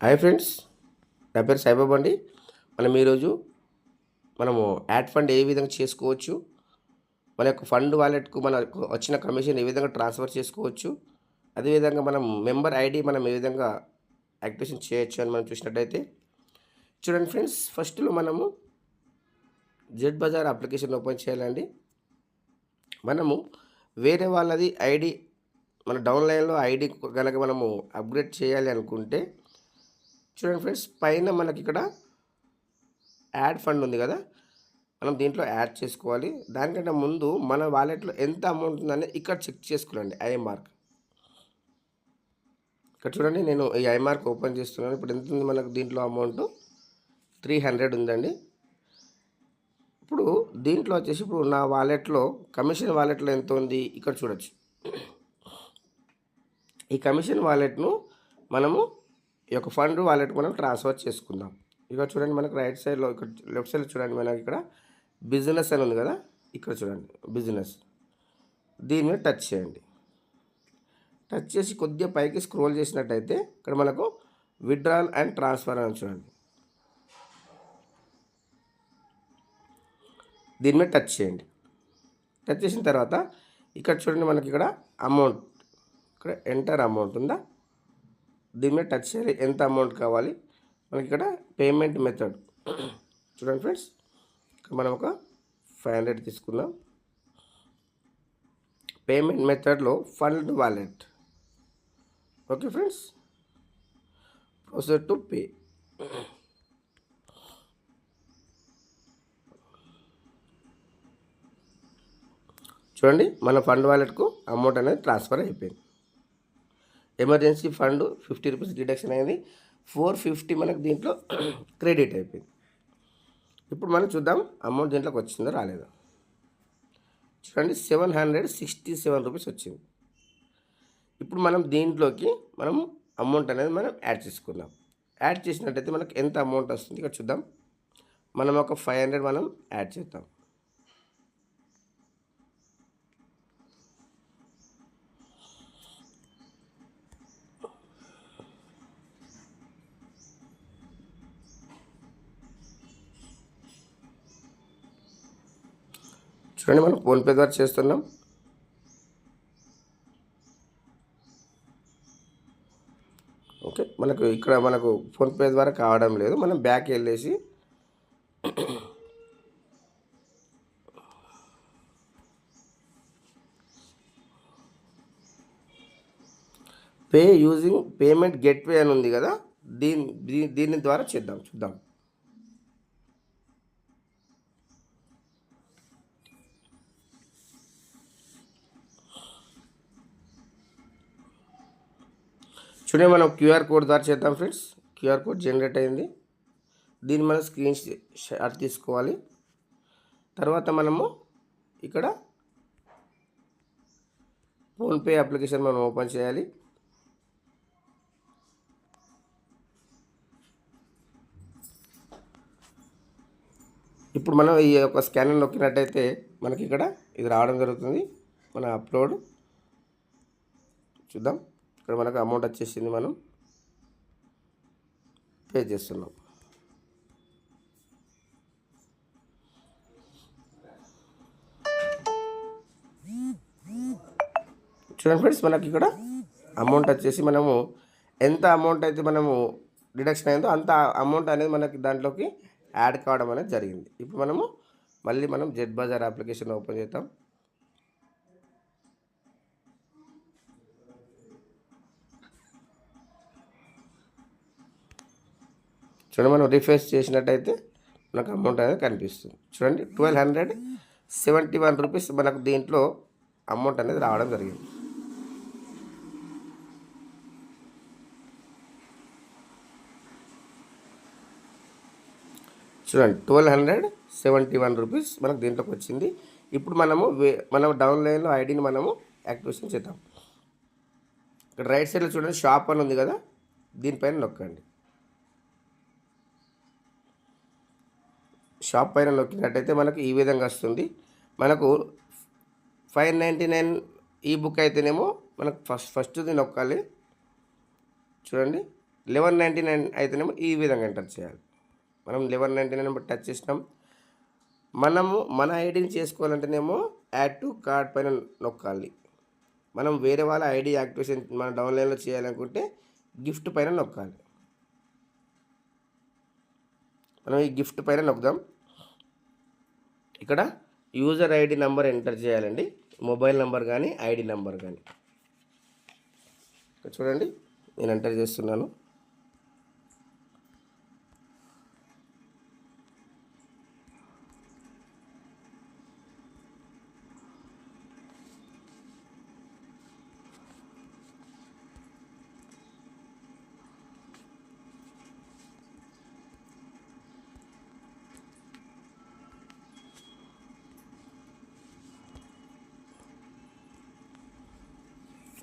Hi friends నా పేరు సాయిబాబా అండి. మనం ఈరోజు మనము యాడ్ ఫండ్ ఏ విధంగా చేసుకోవచ్చు మన యొక్క ఫండ్ వాలెట్కు మన వచ్చిన కమిషన్ ఏ విధంగా ట్రాన్స్ఫర్ చేసుకోవచ్చు అదేవిధంగా మనం మెంబర్ ఐడి మనం ఏ విధంగా యాక్టివేషన్ చేయొచ్చు అని మనం చూసినట్టయితే చూడండి ఫ్రెండ్స్ ఫస్ట్లో మనము జెడ్ బజార్ అప్లికేషన్ ఓపెన్ చేయాలండి. మనము వేరే వాళ్ళది ఐడి మన డౌన్లైన్లో ఐడి కనుక మనము అప్గ్రేడ్ చేయాలి అనుకుంటే చూడండి ఫ్రెండ్స్ పైన మనకి ఇక్కడ యాడ్ ఫండ్ ఉంది కదా. మనం దీంట్లో యాడ్ చేసుకోవాలి. దానికంటే ముందు మన వాలెట్లో ఎంత అమౌంట్ ఉందని ఇక్కడ చెక్ చేసుకోండి ఐఎంఆర్క్ ఇక్కడ చూడండి నేను ఈ ఐఎంఆర్క్ ఓపెన్ చేస్తున్నాను. ఇప్పుడు ఎంత ఉంది మనకు దీంట్లో అమౌంట్? త్రీ హండ్రెడ్ ఉందండి. ఇప్పుడు దీంట్లో వచ్చేసి ఇప్పుడు నా వాలెట్లో కమిషన్ వాలెట్లో ఎంత ఉంది ఇక్కడ చూడొచ్చు. ఈ కమిషన్ వాలెట్ను మనము ఈ యొక్క ఫండ్ వాలెట్ మనం ట్రాన్స్ఫర్ చేసుకుందాం. ఇక్కడ చూడండి మనకు రైట్ సైడ్లో ఇక్కడ లెఫ్ట్ సైడ్ చూడండి మనకి ఇక్కడ బిజినెస్ అని ఉంది కదా ఇక్కడ చూడండి బిజినెస్. దీని మీద టచ్ చేయండి. టచ్ చేసి కొద్దిగా పైకి స్క్రోల్ చేసినట్టయితే ఇక్కడ మనకు విడ్రాల్ అండ్ ట్రాన్స్ఫర్ అని చూడండి. దీని మీద టచ్ చేయండి. టచ్ చేసిన తర్వాత ఇక్కడ చూడండి మనకి ఇక్కడ అమౌంట్ ఇక్కడ ఎంటర్ అమౌంట్ ఉందా? దీని మీద టచ్ చేయాలి. ఎంత అమౌంట్ కావాలి? మనకి ఇక్కడ పేమెంట్ మెథడ్ చూడండి ఫ్రెండ్స్ మనం ఒక ఫైవ్ హండ్రెడ్ తీసుకుందాం. పేమెంట్ మెథడ్లో fund wallet okay friends process to pay చూడండి మన ఫండ్ వాలెట్కు అమౌంట్ అనేది ట్రాన్స్ఫర్ అయిపోయింది. Emergency fund fifty rupees deduction అయింది. ఫోర్ ఫిఫ్టీ మనకు దీంట్లో క్రెడిట్ అయిపోయింది. ఇప్పుడు మనం చూద్దాం అమౌంట్ దీంట్లోకి వచ్చిందో రాలేదో. చూడండి seven hundred sixty seven rupees వచ్చింది. ఇప్పుడు మనం దీంట్లోకి మనం అమౌంట్ అనేది మనం యాడ్ చేసుకుందాం. యాడ్ చేసినట్టయితే మనకు ఎంత అమౌంట్ వస్తుంది ఇక్కడ చూద్దాం. మనం ఒక ఫైవ్ హండ్రెడ్ మనం యాడ్ చేద్దాం. చూడండి మనం ఫోన్పే ద్వారా చేస్తున్నాం. ఓకే మనకు ఇక్కడ మనకు ఫోన్పే ద్వారా కావడం లేదు. మనం బ్యాక్ వెళ్ళేసి పే యూజింగ్ పేమెంట్ గెట్వే అని ఉంది కదా దీని దీని ద్వారా చేద్దాం చూద్దాం. చూడండి మనం క్యూఆర్ కోడ్ ద్వారా చేద్దాం ఫ్రెండ్స్. క్యూఆర్ కోడ్ జనరేట్ అయింది. దీన్ని మనం స్క్రీన్ షాట్ తీసుకోవాలి. తర్వాత మనము ఇక్కడ ఫోన్పే అప్లికేషన్ మనం ఓపెన్ చేయాలి. ఇప్పుడు మనం ఈ యొక్క స్కానర్ నొక్కినట్టయితే మనకి ఇక్కడ ఇది రావడం జరుగుతుంది. మన అప్లోడ్ చూద్దాం. ఇక్కడ మనకు అమౌంట్ వచ్చేసింది మనం పే చేస్తున్నాం. చూడండి ఫ్రెండ్స్ మనకి ఇక్కడ అమౌంట్ వచ్చేసి మనము ఎంత అమౌంట్ అయితే మనము డిడక్షన్ అయిందో అంత అమౌంట్ అనేది మనకి దాంట్లోకి యాడ్ కావడం అనేది జరిగింది. ఇప్పుడు మనము మళ్ళీ మనం జెడ్ బజార్ అప్లికేషన్ ఓపెన్ చేద్దాం. చూడండి మనం రిఫ్రెష్ చేసినట్టయితే మనకు అమౌంట్ అనేది కనిపిస్తుంది. చూడండి twelve hundred seventy one rupees మనకు దీంట్లో అమౌంట్ అనేది రావడం జరిగింది. చూడండి twelve hundred seventy one rupees మనకు దీంట్లోకి వచ్చింది. ఇప్పుడు మనము వే మనం డౌన్లైన్లో ఐడిని మనము యాక్టివేషన్ చేద్దాం. ఇక్కడ రైట్ సైడ్లో చూడండి షాప్ అని ఉంది కదా దీనిపైన నొక్కండి. షాప్ పైన నొక్కినట్టయితే మనకు ఈ విధంగా వస్తుంది. మనకు ఫైవ్ నైంటీ నైన్ ఈ బుక్ అయితేనేమో మనకు ఫస్ట్ ఫస్ట్ది నొక్కాలి చూడండి. లెవెన్ నైంటీ నైన్ అయితేనేమో ఈ విధంగా ఎంటర్ చేయాలి. మనం లెవెన్ నైంటీ నైన్ టచ్ చేసినాం. మనము మన ఐడిని చేసుకోవాలంటేనేమో యాడ్ టు కార్డ్ పైన నొక్కాలి. మనం వేరే వాళ్ళ ఐడి యాక్టివేషన్ మన డౌన్లైన్లో చేయాలనుకుంటే గిఫ్ట్ పైన నొక్కాలి. మనం ఈ గిఫ్ట్ పైన నొక్కుదాం. ఇక్కడ యూజర్ ఐడి నెంబర్ ఎంటర్ చేయాలండి. మొబైల్ నెంబర్ కానీ ఐడి నెంబర్ కానీ చూడండి నేను ఎంటర్ చేస్తున్నాను.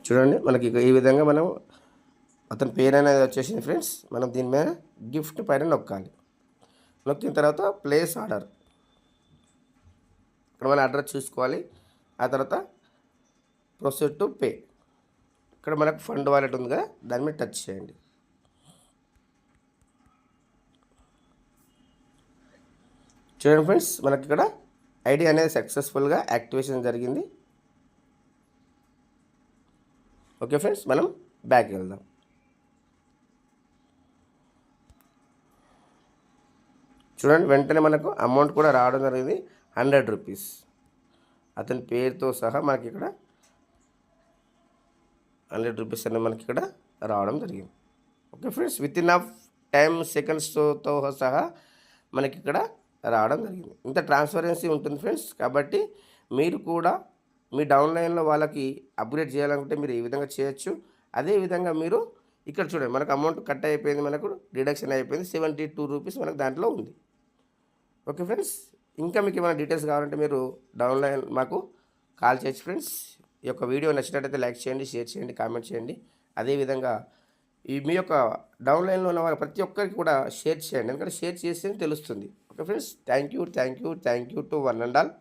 చూడండి మనకి ఈ విధంగా మనం అతని పేరు అనేది వచ్చేసింది ఫ్రెండ్స్ మనం దీని మీద గిఫ్ట్ పైన నొక్కాలి. నొక్కిన తర్వాత ప్లేస్ ఆర్డర్ ఇక్కడ మన అడ్రస్ చూసుకోవాలి. ఆ తర్వాత ప్రొసీడ్ టు పే ఇక్కడ మనకు ఫండ్ వాలెట్ ఉంది కదా దాని మీద టచ్ చేయండి. చూడండి ఫ్రెండ్స్ మనకి ఇక్కడ ఐడి అనేది సక్సెస్ఫుల్గా యాక్టివేషన్ జరిగింది. ఓకే ఫ్రెండ్స్ మనం బ్యాక్ వెళ్దాం. చూడండి వెంటనే మనకు అమౌంట్ కూడా రావడం జరిగింది. హండ్రెడ్ రూపీస్ అతని పేరుతో సహా మనకి ఇక్కడ హండ్రెడ్ రూపీస్ అనేది మనకి ఇక్కడ రావడం జరిగింది. Okay friends with in of time సెకండ్స్తో సహా మనకి ఇక్కడ రావడం జరిగింది. ఇంత ట్రాన్స్పరెన్సీ ఉంటుంది ఫ్రెండ్స్ కాబట్టి మీరు కూడా మీ డౌన్లైన్లో వాళ్ళకి అప్గ్రేడ్ చేయాలనుకుంటే మీరు ఈ విధంగా చేయొచ్చు. అదేవిధంగా మీరు ఇక్కడ చూడండి మనకు అమౌంట్ కట్ అయిపోయింది మనకు డిడక్షన్ అయిపోయింది సెవెంటీ టూ రూపీస్ మనకు దాంట్లో ఉంది. ఓకే ఫ్రెండ్స్ ఇంకా మీకు ఏమైనా డీటెయిల్స్ కావాలంటే మీరు డౌన్లైన్ మాకు కాల్ చేయొచ్చు ఫ్రెండ్స్. ఈ యొక్క వీడియో నచ్చినట్టయితే లైక్ చేయండి షేర్ చేయండి కామెంట్ చేయండి. అదేవిధంగా ఈ మీ యొక్క డౌన్లైన్లో ఉన్న వాళ్ళ ప్రతి ఒక్కరికి కూడా షేర్ చేయండి. ఎందుకంటే షేర్ చేస్తేనే తెలుస్తుంది. Okay friends thank you thank you thank you to one and all.